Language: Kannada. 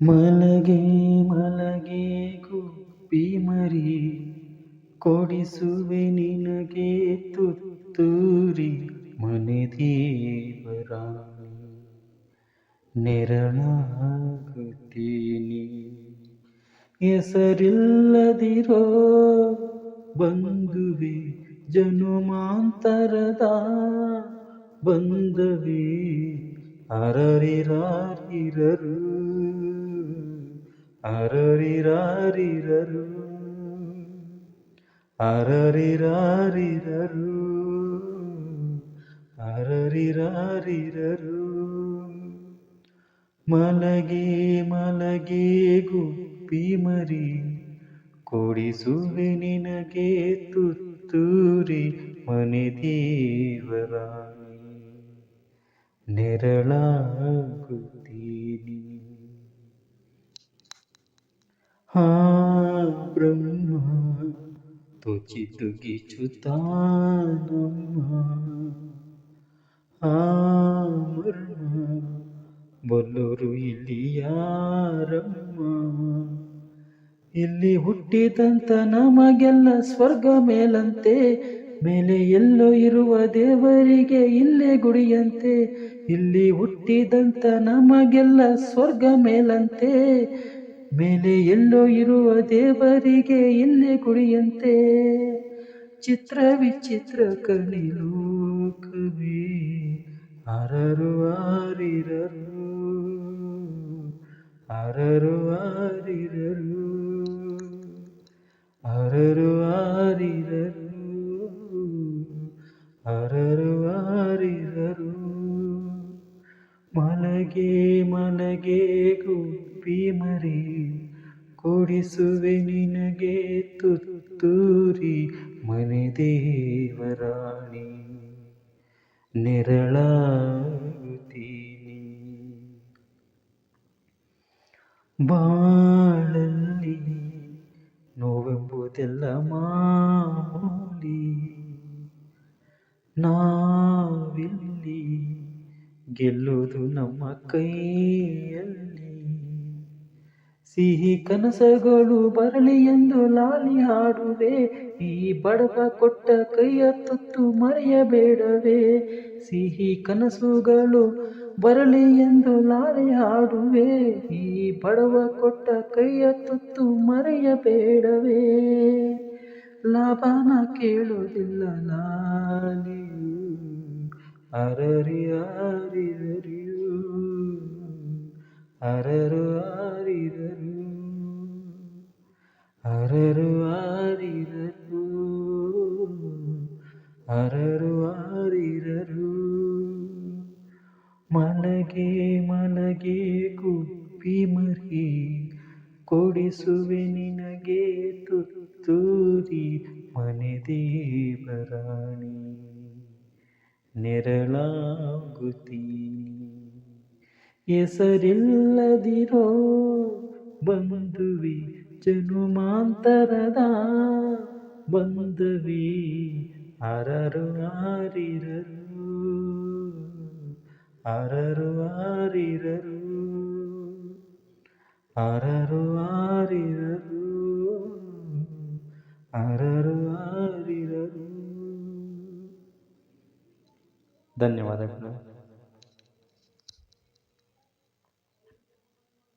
ಮಲಗೆ ಮಲಗೆ ಗುಬ್ಬಿ ಮರಿ, ಕೊಡಿಸುವೆ ನಿನಗೆ ತುತ್ತೂರಿ ಮನೆ ದೇವರ. ನೆರಳಾಗುತ್ತೀನಿ, ಹೆಸರಿಲ್ಲದಿರೋ ಬಂಧುವೆ, ಜನುಮಾಂತರದ ಬಂದವೇ ಅರರಿರಾರಿರರು. ಅರರಿರಾರಿರರು ಅರರಿರಾರಿರರು ಅರರಿರಾರಿರರು ಮಲಗೆ ಮಲಗೆ ಗುಬ್ಬಿ ಮರಿ ಕೊಡಿಸುವೆ ನಿನಗೆ ತುತ್ತೂರಿ ಮನೆ ದೇವರಾಣಿ ನೆರಳಾಗುತ್ತೀನಿ ತೋಚಿತು ಗೀಚುತ್ತಾನಮ್ಮ ಆ ಮರ್ಮ ಬಲ್ಲೋರು ಇಲ್ಲಿ ಯಾರಮ್ಮ? ಇಲ್ಲಿ ಹುಟ್ಟಿದಂತ ನಮಗೆಲ್ಲ ಸ್ವರ್ಗ ಮೇಲಂತೆ, ಮೇಲೆ ಎಲ್ಲೋ ಇರುವ ದೇವರಿಗೆ ಇಲ್ಲೇ ಗುಡಿಯಂತೆ. ಇಲ್ಲಿ ಹುಟ್ಟಿದಂತ ನಮಗೆಲ್ಲ ಸ್ವರ್ಗ ಮೇಲಂತೆ ಮೇಲೆ ಎಲ್ಲೋ ಇರುವ ದೇವರಿಗೆ ಇಲ್ಲೇ ಕುಡಿಯಂತೆ? ಚಿತ್ರ ವಿಚಿತ್ರ ಕವಿ ಅರರು ಆರಿರರು ಅರರು ಆರಿರರು ಅರರು ಆರಿರರು ಅರರು ಆರಿರರು. ಮಲಗೆ ಮಲಗೆ ಗುಬ್ಬಿ ಮರಿ ಕೊಡಿಸುವೆ ನಿನಗೆ ತುತ್ತೂರಿ ಮನೆ ದೇವರಾಣಿ. ನೆರಳಾಗುತ್ತೀನಿ. ಬಾಳಲ್ಲಿ ನೋವೆಂಬುದೆಲ್ಲ ಮಾಮೂಲಿ. ನಾವಿಲ್ಲಿ ಗೆಲ್ಲುವುದು ನಮ್ಮ ಕೈಯಲ್ಲಿ. ಸಿಹಿ ಕನಸುಗಳು ಬರಲಿ ಎಂದು ಲಾಲಿ ಹಾಡುವೆ. ಈ ಬಡವ ಕೊಟ್ಟ ಕೈಯ ತುತ್ತು ಮರೆಯಬೇಡವೇ. ಸಿಹಿ ಕನಸುಗಳು ಬರಲಿ ಎಂದು ಲಾಲಿ ಹಾಡುವೆ. ಈ ಬಡವ ಕೊಟ್ಟ ಕೈಯ ತುತ್ತು ಮರೆಯಬೇಡವೇ. ಲಾಭನ ಕೇಳುವುದಿಲ್ಲ ಲಾಲಿ. ಅರರಿ ಆರಿರರಿಯು ಅರರು ಆರಿರರು ಅರರು ಆರಿರರು ಅರರು ಆರಿರರು ಮಲಗೆ ಮಲಗೆ ಕುಪ್ಪಿ ಮರಿ, ಕೊಡಿಸುವೆ ನಿನಗೆ ತುತ್ತೂರಿ, ಮನೆ ದೇವರಾಣಿ, ನೆರಳಾಗುತ್ತೀನಿ. ಹೆಸರಿಲ್ಲದಿರೋ ಬಂಧುವಿ ಜನುಮಾಂತರದ ಬಂಧುವಿ ಅರರು ಆರಿರರು ಅರರು ಆರಿರರು ಅರರು ಆರಿರರು ಅರರು ಆರಿರರು ಧನ್ಯವಾದಗಳು.